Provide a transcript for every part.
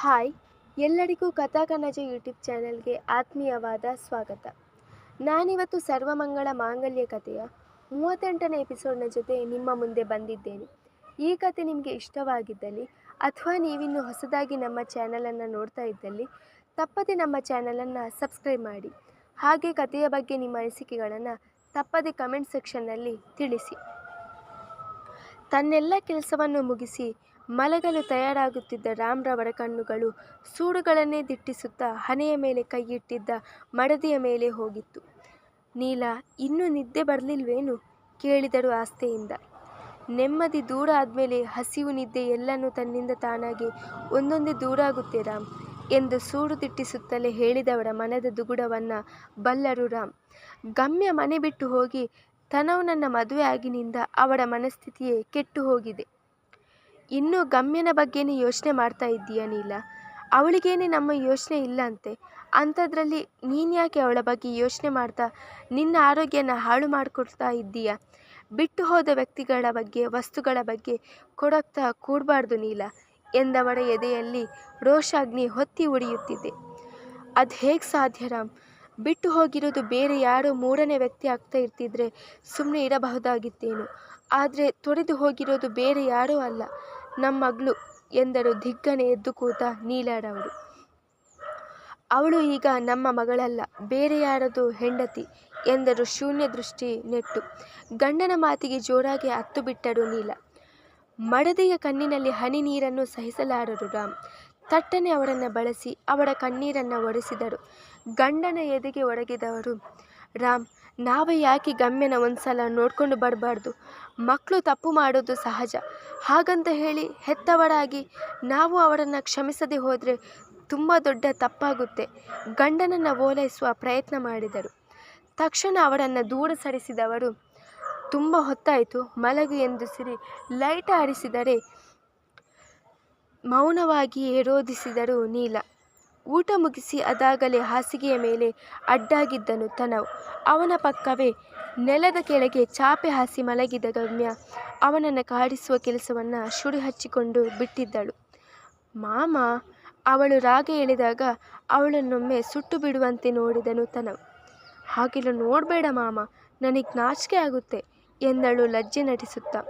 Hi, ಎಲ್ಲರಿಗೂ ಕಥಾಕನಜ YouTube ಚಾನೆಲ್ಗೆ ಆತ್ಮೀಯವಾದ ಸ್ವಾಗತ. ನಾನಿವತ್ತು ಸರ್ವಮಂಗಳ ಮಾಂಗಲ್ಯ ಕಥೆಯ ಮೂವತ್ತೆಂಟನೇ ಎಪಿಸೋಡ್ನ ಜೊತೆ ನಿಮ್ಮ ಮುಂದೆ ಬಂದಿದ್ದೇನೆ. ಈ ಕತೆ ನಿಮಗೆ ಇಷ್ಟವಾಗಿದ್ದಲ್ಲಿ ಅಥವಾ ನೀವಿನ್ನು ಹೊಸದಾಗಿ ನಮ್ಮ ಚಾನಲನ್ನು ನೋಡ್ತಾ ಇದ್ದಲ್ಲಿ, ತಪ್ಪದೆ ನಮ್ಮ ಚಾನಲನ್ನು ಸಬ್ಸ್ಕ್ರೈಬ್ ಮಾಡಿ. ಹಾಗೆ ಕಥೆಯ ಬಗ್ಗೆ ನಿಮ್ಮ ಅನಿಸಿಕೆಗಳನ್ನು ತಪ್ಪದೆ ಕಮೆಂಟ್ ಸೆಕ್ಷನ್ನಲ್ಲಿ ತಿಳಿಸಿ. ತನ್ನೆಲ್ಲ ಕೆಲಸವನ್ನು ಮುಗಿಸಿ ಮಲಗಲು ತಯಾರಾಗುತ್ತಿದ್ದ ರಾಮ್ರವರ ಕಣ್ಣುಗಳು ಸೂಡುಗಳನ್ನೇ ದಿಟ್ಟಿಸುತ್ತಾ ಹಣೆಯ ಮೇಲೆ ಕೈಯಿಟ್ಟಿದ್ದ ಮಡದಿಯ ಮೇಲೆ ಹೋಗಿತ್ತು. ನೀಲ, ಇನ್ನೂ ನಿದ್ದೆ ಬರಲಿಲ್ವೇನು? ಕೇಳಿದರು ಆಸ್ತೆಯಿಂದ. ನೆಮ್ಮದಿ ದೂರ ಆದಮೇಲೆ ಹಸಿವು ನಿದ್ದೆ ಎಲ್ಲನೂ ತನ್ನಿಂದ ತಾನಾಗಿ ಒಂದೊಂದೇ ದೂರ ಆಗುತ್ತೆ ರಾಮ್, ಎಂದು ಸೂಡು ದಿಟ್ಟಿಸುತ್ತಲೇ ಹೇಳಿದವರ ಮನದ ದುಗುಡವನ್ನು ಬಲ್ಲರು ರಾಮ್. ಗಮ್ಯ ಮನೆ ಬಿಟ್ಟು ಹೋಗಿ ತನವು ನನ್ನ ಮದುವೆ ಆಗಿನಿಂದ ಅವಳ ಮನಸ್ಥಿತಿಯೇ ಕೆಟ್ಟು ಹೋಗಿದೆ. ಇನ್ನೂ ಗಮ್ಯನ ಬಗ್ಗೆನೇ ಯೋಚನೆ ಮಾಡ್ತಾ ಇದ್ದೀಯ ನೀಲ? ಅವಳಿಗೇನೆ ನಮ್ಮ ಯೋಚನೆ ಇಲ್ಲ ಅಂತೆ ಅಂಥದ್ರಲ್ಲಿ ನೀನು ಯಾಕೆ ಅವಳ ಬಗ್ಗೆ ಯೋಚನೆ ಮಾಡ್ತಾ ನಿನ್ನ ಆರೋಗ್ಯನ ಹಾಳು ಮಾಡಿಕೊಡ್ತಾ ಇದ್ದೀಯ? ಬಿಟ್ಟು ಹೋದ ವ್ಯಕ್ತಿಗಳ ಬಗ್ಗೆ, ವಸ್ತುಗಳ ಬಗ್ಗೆ ಕೊಡಕ್ತಾ ಕೂಡಬಾರ್ದು ನೀಲ, ಎಂದವಳ ಎದೆಯಲ್ಲಿ ರೋಷಾಗ್ನಿ ಹೊತ್ತಿ ಉಡಿಯುತ್ತಿದೆ. ಅದು ಹೇಗೆ ಸಾಧ್ಯ ರಾಮ್? ಬಿಟ್ಟು ಹೋಗಿರೋದು ಬೇರೆ ಯಾರೋ ಮೂರನೇ ವ್ಯಕ್ತಿ ಆಗ್ತಾ ಇರ್ತಿದ್ರೆ ಸುಮ್ಮನೆ ಇರಬಹುದಾಗಿತ್ತೇನು. ಆದರೆ ತೊಡೆದು ಹೋಗಿರೋದು ಬೇರೆ ಯಾರೂ ಅಲ್ಲ. ನಮ್ಮ ಮಗಳು ಎಂದರು ಧಿಗ್ಗನೆ ಎದ್ದು ಕೂತ ನೀಲಾರವರು ಅವಳು ಈಗ ನಮ್ಮ ಮಗಳಲ್ಲ, ಬೇರೆ ಯಾರದು ಹೆಂಡತಿ ಎಂದರು ಶೂನ್ಯ ದೃಷ್ಟಿ ನೆಟ್ಟು. ಗಂಡನ ಮಾತಿಗೆ ಜೋರಾಗಿ ಹತ್ತು ಬಿಟ್ಟರು ನೀಲ. ಮಡದಿಯ ಕಣ್ಣಿನಲ್ಲಿ ಹನಿ ನೀರನ್ನು ಸಹಿಸಲಾರರು ರಾಮ್. ತಟ್ಟನೆ ಅವರನ್ನು ಬಳಸಿ ಅವರ ಕಣ್ಣೀರನ್ನು ಒರೆಸಿದರು. ಗಂಡನ ಎದೆಗೆ ಒಡಗಿದವರು ರಾಮ್, ನಾವೇ ಯಾಕೆ ಗಮ್ಯನ ಒಂದು ಸಲ ನೋಡ್ಕೊಂಡು ಬರಬಾರ್ದು? ಮಕ್ಕಳು ತಪ್ಪು ಮಾಡೋದು ಸಹಜ. ಹಾಗಂತ ಹೇಳಿ ಹೆತ್ತವರಾಗಿ ನಾವು ಅವರನ್ನು ಕ್ಷಮಿಸದೆ ಹೋದರೆ ತುಂಬ ದೊಡ್ಡ ತಪ್ಪಾಗುತ್ತೆ. ಗಂಡನನ್ನು ಓಲೈಸುವ ಪ್ರಯತ್ನ ಮಾಡಿದರು. ತಕ್ಷಣ ಅವರನ್ನು ದೂರ ಸರಿಸಿದವರು, ತುಂಬ ಹೊತ್ತಾಯಿತು, ಮಲಗು ಎಂದು ಸಿರಿ ಲೈಟ್ ಆರಿಸಿದರೆ ಮೌನವಾಗಿಯೇ ರೋಧಿಸಿದರು ನೀಲ. ಊಟ ಮುಗಿಸಿ ಅದಾಗಲೇ ಹಾಸಿಗೆಯ ಮೇಲೆ ಅಡ್ಡಾಗಿದ್ದನು ತನವ್. ಅವನ ಪಕ್ಕವೇ ನೆಲದ ಕೆಳಗೆ ಚಾಪೆ ಹಾಸಿ ಮಲಗಿದ ಗಮ್ಯ ಅವನನ್ನು ಕಾಡಿಸುವ ಕೆಲಸವನ್ನು ಶುಡಿ ಹಚ್ಚಿಕೊಂಡು ಬಿಟ್ಟಿದ್ದಳು. ಮಾಮ, ಅವಳು ರಾಗ ಎಳೆದಾಗ ಅವಳನ್ನೊಮ್ಮೆ ಸುಟ್ಟು ಬಿಡುವಂತೆ ನೋಡಿದನು ತನವ್. ಹಾಗೆಲ್ಲ ನೋಡಬೇಡ ಮಾಮ, ನನಗೆ ನಾಚಿಕೆ ಆಗುತ್ತೆ ಎಂದಳು ಲಜ್ಜೆ ನಟಿಸುತ್ತಾ.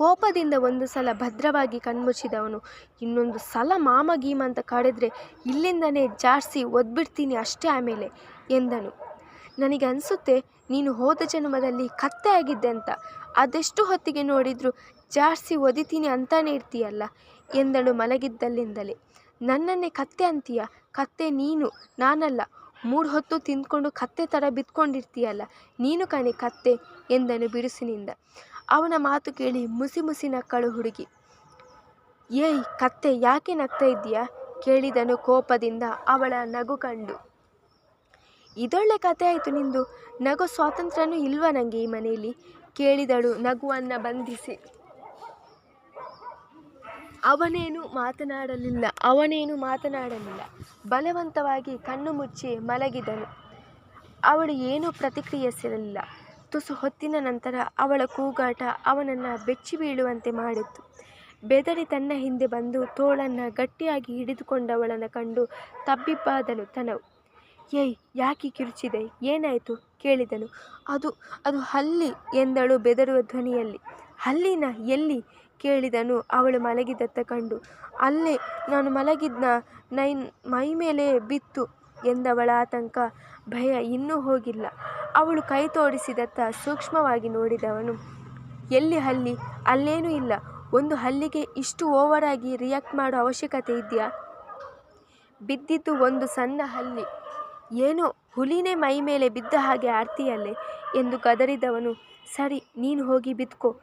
ಕೋಪದಿಂದ ಒಂದು ಸಲ ಭದ್ರವಾಗಿ ಕಣ್ಮುಚ್ಚಿದವನು. ಇನ್ನೊಂದು ಸಲ ಮಾಮ ಗೀಮ ಅಂತ ಕಾಡಿದ್ರೆ ಇಲ್ಲಿಂದನೇ ಜಾರ್ಸಿ ಒದ್ಬಿಡ್ತೀನಿ ಅಷ್ಟೇ ಆಮೇಲೆ ಎಂದನು. ನನಗೆ ಅನಿಸುತ್ತೆ ನೀನು ಹೋದ ಜನ್ಮದಲ್ಲಿ ಕತ್ತೆ ಆಗಿದ್ದೆ ಅಂತ. ಅದೆಷ್ಟು ಹೊತ್ತಿಗೆ ನೋಡಿದ್ರು ಜಾರ್ಸಿ ಒದಿತೀನಿ ಅಂತಾನೆ ಇರ್ತೀಯಲ್ಲ ಎಂದಳು ಮಲಗಿದ್ದಲ್ಲಿಂದಲೇ. ನನ್ನನ್ನೇ ಕತ್ತೆ ಅಂತೀಯ? ಕತ್ತೆ ನೀನು, ನಾನಲ್ಲ. ಮೂರು ಹೊತ್ತು ತಿಂದ್ಕೊಂಡು ಕತ್ತೆ ಥರ ಬಿತ್ಕೊಂಡಿರ್ತೀಯಲ್ಲ. ನೀನು ಕಣೆ ಕತ್ತೆ ಎಂದನು ಬಿರುಸಿನಿಂದ. ಅವನ ಮಾತು ಕೇಳಿ ಮುಸಿ ಮುಸಿ ನಕ್ಕಳು ಹುಡುಗಿ. ಏಯ್ ಕತ್ತೆ, ಯಾಕೆ ನಗ್ತಾ ಇದ್ದೀಯಾ? ಕೇಳಿದನು ಕೋಪದಿಂದ ಅವಳ ನಗು ಕಂಡು. ಇದೊಳ್ಳೆ ಕತೆ ಆಯಿತು ನಿಂದು. ನಗು ಸ್ವಾತಂತ್ರ್ಯನೂ ಇಲ್ವಾ ನನಗೆ ಈ ಮನೆಯಲ್ಲಿ? ಕೇಳಿದಳು ನಗುವನ್ನು ಬಂಧಿಸಿ. ಅವನೇನು ಮಾತನಾಡಲಿಲ್ಲ ಅವನೇನು ಮಾತನಾಡಲಿಲ್ಲ. ಬಲವಂತವಾಗಿ ಕಣ್ಣು ಮುಚ್ಚಿ ಮಲಗಿದನು. ಅವಳು ಏನೂ ಪ್ರತಿಕ್ರಿಯಿಸಲಿಲ್ಲ. ತುಸು ಹೊತ್ತಿನ ನಂತರ ಅವಳ ಕೂಗಾಟ ಅವನನ್ನು ಬೆಚ್ಚಿ ಬೀಳುವಂತೆ ಮಾಡಿತ್ತು ಬೆದರಿ ತನ್ನ ಹಿಂದೆ ಬಂದು ತೋಳನ್ನು ಗಟ್ಟಿಯಾಗಿ ಹಿಡಿದುಕೊಂಡವಳನ್ನು ಕಂಡು ತಬ್ಬಿಬ್ಬಾದನು ತನವು. ಏಯ್, ಯಾಕೆ ಕಿರುಚಿದೆ? ಏನಾಯಿತು? ಕೇಳಿದನು. ಅದು ಅದು ಹಲ್ಲಿ, ಎಂದಳು ಬೆದರುವ ಧ್ವನಿಯಲ್ಲಿ. ಹಲ್ಲಿನ? ಎಲ್ಲಿ? ಕೇಳಿದನು ಅವಳು ಮಲಗಿದತ್ತ ಕಂಡು. ಅಲ್ಲೇ, ನಾನು ಮಲಗಿದ್ನ, ನೈನ್ ಮೈ ಮೇಲೆ ಬಿತ್ತು. ಎಂದವಳ ಆತಂಕ, ಭಯ ಇನ್ನೂ ಹೋಗಿಲ್ಲ. ಅವಳು ಕೈ ತೋರಿಸಿದತ್ತ ಸೂಕ್ಷ್ಮವಾಗಿ ನೋಡಿದವನು, ಎಲ್ಲಿ ಹಲ್ಲಿ? ಅಲ್ಲೇನೂ ಇಲ್ಲ. ಒಂದು ಹಲ್ಲಿಗೆ ಇಷ್ಟು ಓವರಾಗಿ ರಿಯಾಕ್ಟ್ ಮಾಡೋ ಅವಶ್ಯಕತೆ ಇದೆಯಾ? ಬಿದ್ದಿದ್ದು ಒಂದು ಸಣ್ಣ ಹಲ್ಲಿ. ಏನೋ ಹುಲಿನೇ ಮೈ ಮೇಲೆ ಬಿದ್ದ ಹಾಗೆ ಆರ್ತಿಯಲ್ಲೇ? ಎಂದು ಗದರಿದವನು ಸರಿ, ನೀನು ಹೋಗಿ ಬಿದ್ಕೋ.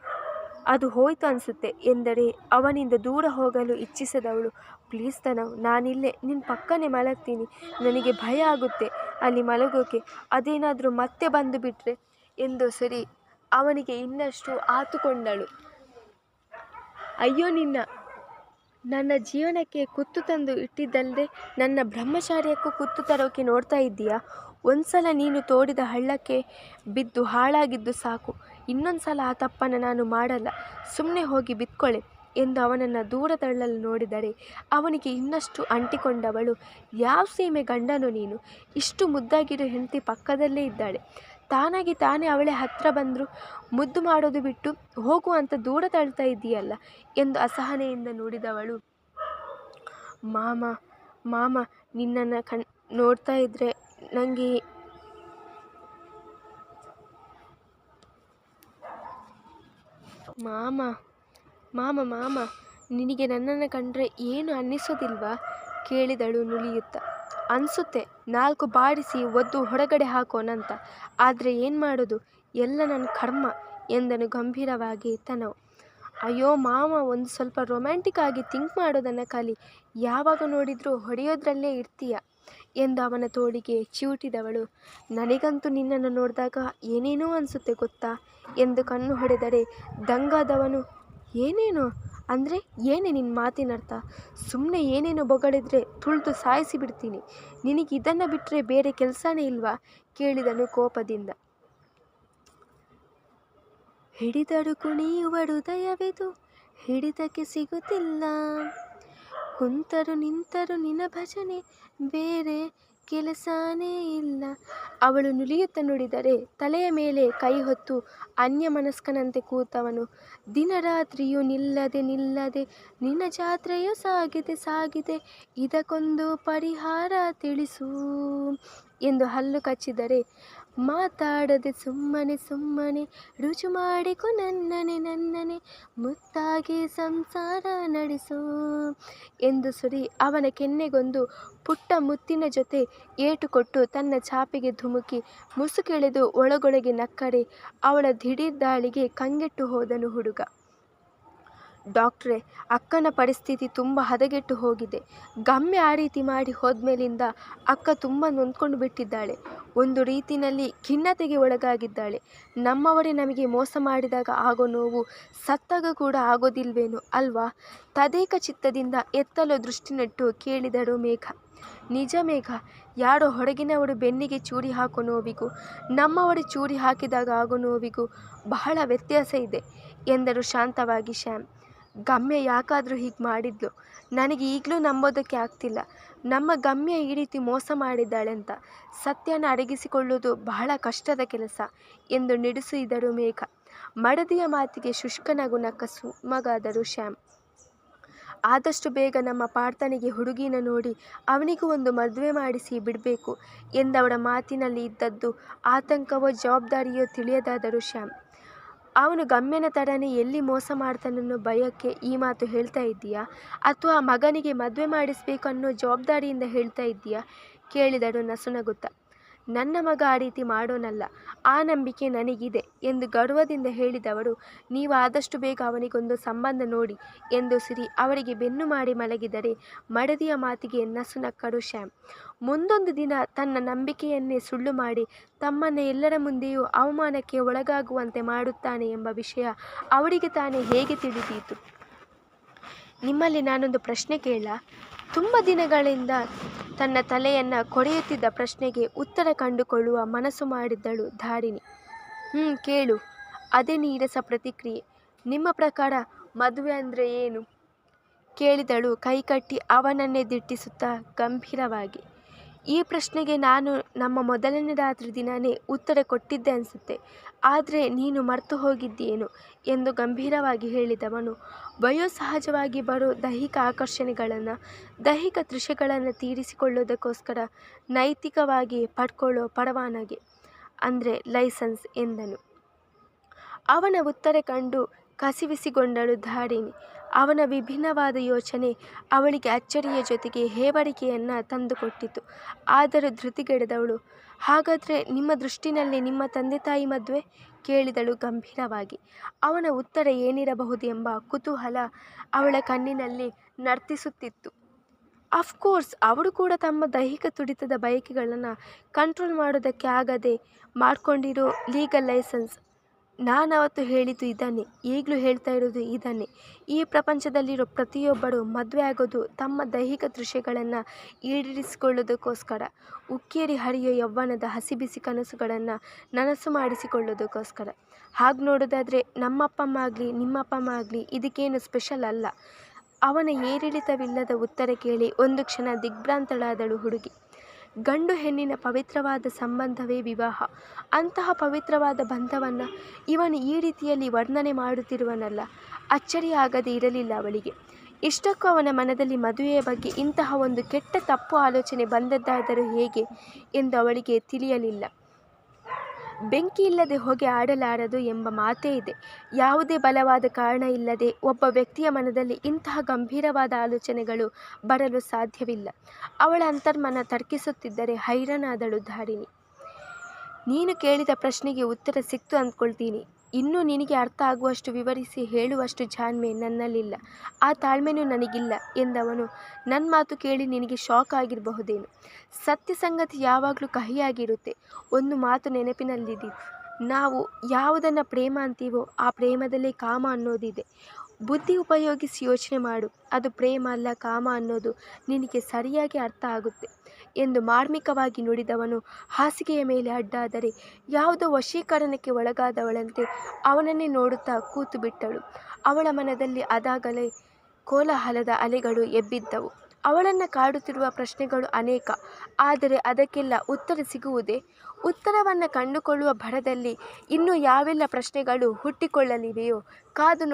ಅದು ಹೋಯ್ತು ಅನಿಸುತ್ತೆ. ಎಂದರೆ ಅವನಿಂದ ದೂರ ಹೋಗಲು ಇಚ್ಛಿಸದವಳು. ಪ್ಲೀಸ್ ತನವು, ನಾನಿಲ್ಲೇ ನಿನ್ನ ಪಕ್ಕನೇ ಮಲಗ್ತೀನಿ. ನನಗೆ ಭಯ ಆಗುತ್ತೆ. ಅಲ್ಲಿ ಮಲಗೋಕೆ. ಅದೇನಾದರೂ ಮತ್ತೆ ಬಂದು ಬಿಟ್ಟರೆ ಎಂದು ಸರಿ ಅವನಿಗೆ ಇನ್ನಷ್ಟು ಆತುಕೊಂಡಳು. ಅಯ್ಯೋ ನಿನ್ನ, ನನ್ನ ಜೀವನಕ್ಕೆ ಕುತ್ತು ತಂದು ಇಟ್ಟಿದ್ದಲ್ಲದೆ ನನ್ನ ಬ್ರಹ್ಮಚಾರ್ಯಕ್ಕೂ ಕುತ್ತು ತರೋಕೆ ನೋಡ್ತಾ ಇದ್ದೀಯಾ? ಒಂದು ಸಲ ನೀನು ತೋಡಿದ ಹಳ್ಳಕ್ಕೆ ಬಿದ್ದು ಹಾಳಾಗಿದ್ದು ಸಾಕು. ಇನ್ನೊಂದು ಸಲ ಆ ತಪ್ಪನ್ನು ನಾನು ಮಾಡಲ್ಲ. ಸುಮ್ಮನೆ ಹೋಗಿ ಬಿತ್ಕೊಳ್ಳೆ ಎಂದು ಅವನನ್ನು ದೂರ ತಳ್ಳಲು ನೋಡಿದರೆ ಅವನಿಗೆ ಇನ್ನಷ್ಟು ಅಂಟಿಕೊಂಡವಳು, ಯಾವ ಸೀಮೆ ಗಂಡನು ನೀನು? ಇಷ್ಟು ಮುದ್ದಾಗಿರೋ ಹೆಂಡತಿ ಪಕ್ಕದಲ್ಲೇ ಇದ್ದಾಳೆ. ತಾನಾಗಿ ತಾನೇ ಅವಳೇ ಹತ್ತಿರ ಬಂದರು. ಮುದ್ದು ಮಾಡೋದು ಬಿಟ್ಟು ಹೋಗು ಅಂತ ದೂರ ತಳ್ತಾ ಇದ್ದೀಯಲ್ಲ? ಎಂದು ಅಸಹನೆಯಿಂದ ನೋಡಿದವಳು. ಮಾಮ ಮಾಮ, ನಿನ್ನನ್ನು ಕಣ್, ನೋಡ್ತಾ ಇದ್ದರೆ ನನಗೆ ಮಾಮ ಮಾಮ ಮಾಮ, ನಿನಗೆ ನನ್ನನ್ನು ಕಂಡ್ರೆ ಏನು ಅನ್ನಿಸೋದಿಲ್ವಾ? ಕೇಳಿದಳು ನುಲಿಯುತ್ತ. ಅನಿಸುತ್ತೆ, ನಾಲ್ಕು ಬಾಡಿಸಿ ಒದ್ದು ಹೊರಗಡೆ ಹಾಕೋನಂತ. ಆದರೆ ಏನು ಮಾಡೋದು? ಎಲ್ಲ ನನ್ನ ಕರ್ಮ ಎಂದನು ಗಂಭೀರವಾಗಿ ತನವು. ಅಯ್ಯೋ ಮಾಮ, ಒಂದು ಸ್ವಲ್ಪ ರೊಮ್ಯಾಂಟಿಕ್ ಆಗಿ ಥಿಂಕ್ ಮಾಡೋದನ್ನು ಕಲಿ. ಯಾವಾಗ ನೋಡಿದರೂ ಹೊಡೆಯೋದ್ರಲ್ಲೇ ಇರ್ತೀಯ. ಎಂದು ಅವನ ತೋಳಿಗೆ ಚಿವುಟಿದವಳು ನನಗಂತೂ ನಿನ್ನನ್ನು ನೋಡಿದಾಗ ಏನೇನೋ ಅನಿಸುತ್ತೆ ಗೊತ್ತಾ? ಎಂದು ಕಣ್ಣು ಹೊಡೆದರೆ, ದಂಗಾದವನು, ಏನೇನು? ಅಂದರೆ ಏನೇ ನಿನ್ನ ಮಾತಿನರ್ಥ? ಸುಮ್ಮನೆ ಏನೇನೋ ಬೊಗಳಿದ್ರೆ ತುಳಿದು ಸಾಯಿಸಿ ಬಿಡ್ತೀನಿ. ನಿನಗೆ ಇದನ್ನು ಬಿಟ್ಟರೆ ಬೇರೆ ಕೆಲಸನೇ ಇಲ್ವಾ? ಕೇಳಿದನು ಕೋಪದಿಂದ. ಹಿಡಿದಡು ಕುಣಿಯುವ ಹೃದಯವೆದು ಹಿಡಿತಕ್ಕೆ ಸಿಗುತ್ತಿಲ್ಲ. ಕುಂತರು ನಿಂತರು ನಿನ್ನ ಭಜನೆ ಬೇರೆ ಕೆಲಸನೇ ಇಲ್ಲ. ಅವಳು ನುಲಿಯುತ್ತ ನುಡಿದರೆ ತಲೆಯ ಮೇಲೆ ಕೈ ಹೊತ್ತು ಅನ್ಯಮನಸ್ಕನಂತೆ ಕೂತವನು. ದಿನ ರಾತ್ರಿಯೂ ನಿಲ್ಲದೆ ನಿಲ್ಲದೆ ನಿನ್ನ ಜಾತ್ರೆಯು ಸಾಗಿದೆ ಸಾಗಿದೆ, ಇದಕ್ಕೊಂದು ಪರಿಹಾರ ತಿಳಿಸು ಎಂದು ಹಲ್ಲು ಕಚ್ಚಿದರೆ ಮಾತಾಡದೆ ಸುಮ್ಮನೆ ಸುಮ್ಮನೆ ರುಜು ಮಾಡಿಕೊ ನನ್ನನೆ ನನ್ನನೆ ಮುತ್ತಾಗಿ ಸಂಸಾರ ನಡೆಸು ಎಂದು ಸುರಿ ಅವನ ಕೆನ್ನೆಗೊಂದು ಪುಟ್ಟ ಮುತ್ತಿನ ಜೊತೆ ಏಟು ಕೊಟ್ಟು ತನ್ನ ಚಾಪೆಗೆ ಧುಮುಕಿ ಮುಸುಕೆಳೆದು ಒಳಗೊಳಗೆ ನಕ್ಕರೆ ಅವಳ ದಿಢೀರ್ ದಾಳಿಗೆ ಕಂಗೆಟ್ಟು ಹೋದನು ಹುಡುಗ. ಡಾಕ್ಟ್ರೇ, ಅಕ್ಕನ ಪರಿಸ್ಥಿತಿ ತುಂಬ ಹದಗೆಟ್ಟು ಹೋಗಿದೆ. ಗಮ್ಯ ಆ ರೀತಿ ಮಾಡಿ ಹೋದ್ಮೇಲಿಂದ ಅಕ್ಕ ತುಂಬ ನೊಂದ್ಕೊಂಡು ಬಿಟ್ಟಿದ್ದಾಳೆ. ಒಂದು ರೀತಿಯಲ್ಲಿ ಖಿನ್ನತೆಗೆ ಒಳಗಾಗಿದ್ದಾಳೆ. ನಮ್ಮವರೇ ನಮಗೆ ಮೋಸ ಮಾಡಿದಾಗ ಆಗೋ ನೋವು ಸತ್ತಾಗ ಕೂಡ ಆಗೋದಿಲ್ವೇನೋ ಅಲ್ವಾ? ತದೇಕ ಚಿತ್ತದಿಂದ ಎತ್ತಲು ದೃಷ್ಟಿ ನೆಟ್ಟು ಕೇಳಿದಳು ಮೇಘ. ನಿಜ ಮೇಘ, ಯಾರೋ ಹೊರಗಿನವರು ಬೆನ್ನಿಗೆ ಚೂರಿ ಹಾಕೋ ನೋವಿಗೂ, ನಮ್ಮವರು ಚೂರಿ ಹಾಕಿದಾಗ ಆಗೋ ನೋವಿಗೂ ಬಹಳ ವ್ಯತ್ಯಾಸ ಇದೆ, ಎಂದರು ಶಾಂತವಾಗಿ ಶ್ಯಾಮ್. ಗಮ್ಯ ಯಾಕಾದರೂ ಹೀಗೆ ಮಾಡಿದ್ಲು. ನನಗೆ ಈಗಲೂ ನಂಬೋದಕ್ಕೆ ಆಗ್ತಿಲ್ಲ. ನಮ್ಮ ಗಮ್ಯ ಈ ರೀತಿ ಮೋಸ ಮಾಡಿದ್ದಾಳೆ ಅಂತ. ಸತ್ಯನ ಅಡಗಿಸಿಕೊಳ್ಳುವುದು ಬಹಳ ಕಷ್ಟದ ಕೆಲಸ ಎಂದು ನಿಡಿಸಿದರು ಮೇಘ. ಮಡದಿಯ ಮಾತಿಗೆ ಶುಷ್ಕ ನಗು ನಕ್ಕ ಸುಮಗಾದರು ಶ್ಯಾಮ್ ಆದಷ್ಟು ಬೇಗ ನಮ್ಮ ಪಾರ್ಥನಿಗೆ ಹುಡುಗಿನ ನೋಡಿ ಅವನಿಗೂ ಒಂದು ಮದುವೆ ಮಾಡಿಸಿ ಬಿಡಬೇಕು ಎಂದವಳ ಮಾತಿನಲ್ಲಿ ಇದ್ದದ್ದು ಆತಂಕವೋ ಜವಾಬ್ದಾರಿಯೋ ತಿಳಿಯದಾದರು ಶ್ಯಾಮ್ ಅವನು ಗಮ್ಯನ ತಡನೆ ಎಲ್ಲಿ ಮೋಸ ಮಾಡ್ತಾನನ್ನೋ ಭಯಕ್ಕೆ ಈ ಮಾತು ಹೇಳ್ತಾ ಇದ್ದೀಯಾ? ಅಥವಾ ಮಗನಿಗೆ ಮದುವೆ ಮಾಡಿಸಬೇಕು ಅನ್ನೋ ಜವಾಬ್ದಾರಿಯಿಂದ ಹೇಳ್ತಾ ಇದ್ದೀಯಾ? ಕೇಳಿದಳು ನಸುನಗುತ್ತಾ ನನ್ನ ಮಗ ಆ ರೀತಿ ಮಾಡೋನಲ್ಲ, ಆ ನಂಬಿಕೆ ನನಗಿದೆ ಎಂದು ಗರ್ವದಿಂದ ಹೇಳಿದವರು ನೀವು ಆದಷ್ಟು ಬೇಗ ಅವನಿಗೊಂದು ಸಂಬಂಧ ನೋಡಿ ಎಂದು ಸಿರಿ ಅವರಿಗೆ ಬೆನ್ನು ಮಾಡಿ ಮಲಗಿದರೆ ಮಡದಿಯ ಮಾತಿಗೆ ನಸುನಕ್ಕಡು ಶ್ಯಾಮ್. ಮುಂದೊಂದು ದಿನ ತನ್ನ ನಂಬಿಕೆಯನ್ನೇ ಸುಳ್ಳು ಮಾಡಿ ತಮ್ಮನ್ನು ಎಲ್ಲರ ಮುಂದೆಯೂ ಅವಮಾನಕ್ಕೆ ಒಳಗಾಗುವಂತೆ ಮಾಡುತ್ತಾನೆ ಎಂಬ ವಿಷಯ ಅವರಿಗೆ ತಾನೇ ಹೇಗೆ ತಿಳಿದೀತು? ನಿಮ್ಮಲ್ಲಿ ನಾನೊಂದು ಪ್ರಶ್ನೆ ಕೇಳ. ತುಂಬ ದಿನಗಳಿಂದ ತನ್ನ ತಲೆಯನ್ನು ಕೊಡೆಯುತ್ತಿದ್ದ ಪ್ರಶ್ನೆಗೆ ಉತ್ತರ ಕಂಡುಕೊಳ್ಳುವ ಮನಸ್ಸು ಮಾಡಿದ್ದಳು ಧಾರಿಣಿ. ಹ್ಞೂ ಕೇಳು. ಅದೇ ನೀರಸ ಪ್ರತಿಕ್ರಿಯೆ. ನಿಮ್ಮ ಪ್ರಕಾರ ಮದುವೆ ಅಂದರೆ ಏನು? ಕೇಳಿದಳು ಕೈಕಟ್ಟಿ ಅವನನ್ನೇ ದಿಟ್ಟಿಸುತ್ತಾ ಗಂಭೀರವಾಗಿ. ಈ ಪ್ರಶ್ನೆಗೆ ನಾನು ನಮ್ಮ ಮೊದಲನೇ ರಾತ್ರಿ ದಿನವೇ ಉತ್ತರ ಕೊಟ್ಟಿದ್ದೆ ಅನಿಸುತ್ತೆ. ಆದರೆ ನೀನು ಮರೆತು ಹೋಗಿದ್ದೇನು ಎಂದು ಗಂಭೀರವಾಗಿ ಹೇಳಿದವನು. ವಯೋಸಹಜವಾಗಿ ಬರೋ ದೈಹಿಕ ಆಕರ್ಷಣೆಗಳನ್ನು, ದೈಹಿಕ ತೃಷೆಗಳನ್ನು ತೀರಿಸಿಕೊಳ್ಳೋದಕ್ಕೋಸ್ಕರ ನೈತಿಕವಾಗಿ ಪಡ್ಕೊಳ್ಳೋ ಪರವಾನಗಿ, ಅಂದರೆ ಲೈಸೆನ್ಸ್ ಎಂದನು. ಅವನ ಉತ್ತರ ಕಂಡು ಕಸಿವಿಸಿಗೊಂಡಳು ಧಾರಿಣಿ ಅವನ ವಿಭಿನ್ನವಾದ ಯೋಚನೆ ಅವಳಿಗೆ ಅಚ್ಚರಿಯ ಜೊತೆಗೆ ಹೇವರಿಕೆಯನ್ನು ತಂದುಕೊಟ್ಟಿತು. ಆದರೂ ಧೃತಿಗೆಡದವಳು, ಹಾಗಾದರೆ ನಿಮ್ಮ ದೃಷ್ಟಿನಲ್ಲಿ ನಿಮ್ಮ ತಂದೆ ತಾಯಿ ಮದುವೆ? ಕೇಳಿದಳು ಗಂಭೀರವಾಗಿ. ಅವನ ಉತ್ತರ ಏನಿರಬಹುದು ಎಂಬ ಕುತೂಹಲ ಅವಳ ಕಣ್ಣಿನಲ್ಲಿ ನರ್ತಿಸುತ್ತಿತ್ತು. ಅಫ್ಕೋರ್ಸ್ ಅವಳು ಕೂಡ ತಮ್ಮ ದೈಹಿಕ ತುಡಿತದ ಬಯಕೆಗಳನ್ನು ಕಂಟ್ರೋಲ್ ಮಾಡೋದಕ್ಕೆ ಆಗದೆ ಮಾಡಿಕೊಂಡಿರೋ ಲೀಗಲ್ ಲೈಸೆನ್ಸ್ ನಾನವತ್ತು ಹೇಳಿದ್ದು ಇದನ್ನೇ ಈಗಲೂ ಹೇಳ್ತಾ ಇರೋದು ಇದನ್ನೇ ಈ ಪ್ರಪಂಚದಲ್ಲಿರೋ ಪ್ರತಿಯೊಬ್ಬರು ಮದುವೆ ಆಗೋದು ತಮ್ಮ ದೈಹಿಕ ದೃಶ್ಯಗಳನ್ನು ಈಡೇರಿಸಿಕೊಳ್ಳೋದಕ್ಕೋಸ್ಕರ, ಉಕ್ಕೇರಿ ಹರಿಯೋ ಯೌವನದ ಹಸಿಬಿಸಿ ಕನಸುಗಳನ್ನು ನನಸು ಮಾಡಿಸಿಕೊಳ್ಳೋದಕ್ಕೋಸ್ಕರ. ಹಾಗೆ ನೋಡೋದಾದರೆ ನಮ್ಮಪ್ಪ ಅಮ್ಮ ಆಗಲಿ ನಿಮ್ಮಪ್ಪ ಆಗಲಿ ಇದಕ್ಕೇನು ಸ್ಪೆಷಲ್ ಅಲ್ಲ. ಅವನ ಏರಿಳಿತವಿಲ್ಲದ ಉತ್ತರ ಕೇಳಿ ಒಂದು ಕ್ಷಣ ದಿಗ್ಭ್ರಾಂತಳಾದಳು ಹುಡುಗಿ. ಗಂಡು ಹೆಣ್ಣಿನ ಪವಿತ್ರವಾದ ಸಂಬಂಧವೇ ವಿವಾಹ. ಅಂತಹ ಪವಿತ್ರವಾದ ಬಂಧವನ್ನು ಇವನು ಈ ರೀತಿಯಲ್ಲಿ ವರ್ಣನೆ ಮಾಡುತ್ತಿರುವನಲ್ಲ. ಅಚ್ಚರಿಯಾಗದೇ ಇರಲಿಲ್ಲ ಅವಳಿಗೆ. ಇಷ್ಟಕ್ಕೂ ಅವನ ಮನದಲ್ಲಿ ಮದುವೆಯ ಬಗ್ಗೆ ಇಂತಹ ಒಂದು ಕೆಟ್ಟ ತಪ್ಪು ಆಲೋಚನೆ ಬಂದದ್ದಾದರೂ ಹೇಗೆ ಎಂದು ಅವಳಿಗೆ ತಿಳಿಯಲಿಲ್ಲ. ಬೆಂಕಿ ಇಲ್ಲದೆ ಹೊಗೆ ಆಡಲಾರದು ಎಂಬ ಮಾತೇ ಇದೆ. ಯಾವುದೇ ಬಲವಾದ ಕಾರಣ ಇಲ್ಲದೆ ಒಬ್ಬ ವ್ಯಕ್ತಿಯ ಮನದಲ್ಲಿ ಇಂತಹ ಗಂಭೀರವಾದ ಆಲೋಚನೆಗಳು ಬರಲು ಸಾಧ್ಯವಿಲ್ಲ. ಅವಳ ಅಂತರ್ಮನ ತರ್ಕಿಸುತ್ತಿದ್ದರೆ ಹೈರಾಣಾದಳು ಧಾರಿಣಿ. ನೀನು ಕೇಳಿದ ಪ್ರಶ್ನೆಗೆ ಉತ್ತರ ಸಿಕ್ತು ಅಂದ್ಕೊಳ್ತೀನಿ. ಇನ್ನೂ ನಿನಗೆ ಅರ್ಥ ಆಗುವಷ್ಟು ವಿವರಿಸಿ ಹೇಳುವಷ್ಟು ಜಾಣ್ಮೆ ನನ್ನಲ್ಲಿಲ್ಲ. ಆ ತಾಳ್ಮೆನೂ ನನಗಿಲ್ಲ ಎಂದವನು. ನನ್ನ ಮಾತು ಕೇಳಿ ನಿನಗೆ ಶಾಕ್ ಆಗಿರಬಹುದೇನು? ಸತ್ಯ ಸಂಗತಿ ಯಾವಾಗಲೂ ಕಹಿಯಾಗಿರುತ್ತೆ. ಒಂದು ಮಾತು ನೆನಪಿನಲ್ಲಿದೆ. ನಾವು ಯಾವುದನ್ನು ಪ್ರೇಮ ಅಂತೀವೋ ಆ ಪ್ರೇಮದಲ್ಲೇ ಕಾಮ ಅನ್ನೋದಿದೆ. ಬುದ್ಧಿ ಉಪಯೋಗಿಸಿ ಯೋಚನೆ ಮಾಡು. ಅದು ಪ್ರೇಮ ಅಲ್ಲ ಕಾಮ ಅನ್ನೋದು ನಿನಗೆ ಸರಿಯಾಗಿ ಅರ್ಥ ಆಗುತ್ತೆ. ಎಂದು ಮಾರ್ಮಿಕವಾಗಿ ನುಡಿದವನು ಹಾಸಿಗೆಯ ಮೇಲೆ ಅಡ್ಡಾದರೆ ಯಾವುದೋ ವಶೀಕರಣಕ್ಕೆ ಒಳಗಾದವಳಂತೆ ಅವನನ್ನೇ ನೋಡುತ್ತಾ ಕೂತು ಬಿಟ್ಟಳು. ಅವಳ ಮನದಲ್ಲಿ ಅದಾಗಲೇ ಕೋಲಾಹಲದ ಅಲೆಗಳು ಎಬ್ಬಿದ್ದವು. ಅವಳನ್ನು ಕಾಡುತ್ತಿರುವ ಪ್ರಶ್ನೆಗಳು ಅನೇಕ, ಆದರೆ ಅದಕ್ಕೆಲ್ಲ ಉತ್ತರ ಸಿಗುವುದೇ? ಉತ್ತರವನ್ನು ಕಂಡುಕೊಳ್ಳುವ ಭರದಲ್ಲಿ ಇನ್ನೂ ಯಾವೆಲ್ಲ ಪ್ರಶ್ನೆಗಳು ಹುಟ್ಟಿಕೊಳ್ಳಲಿವೆಯೋ? ಕಾದು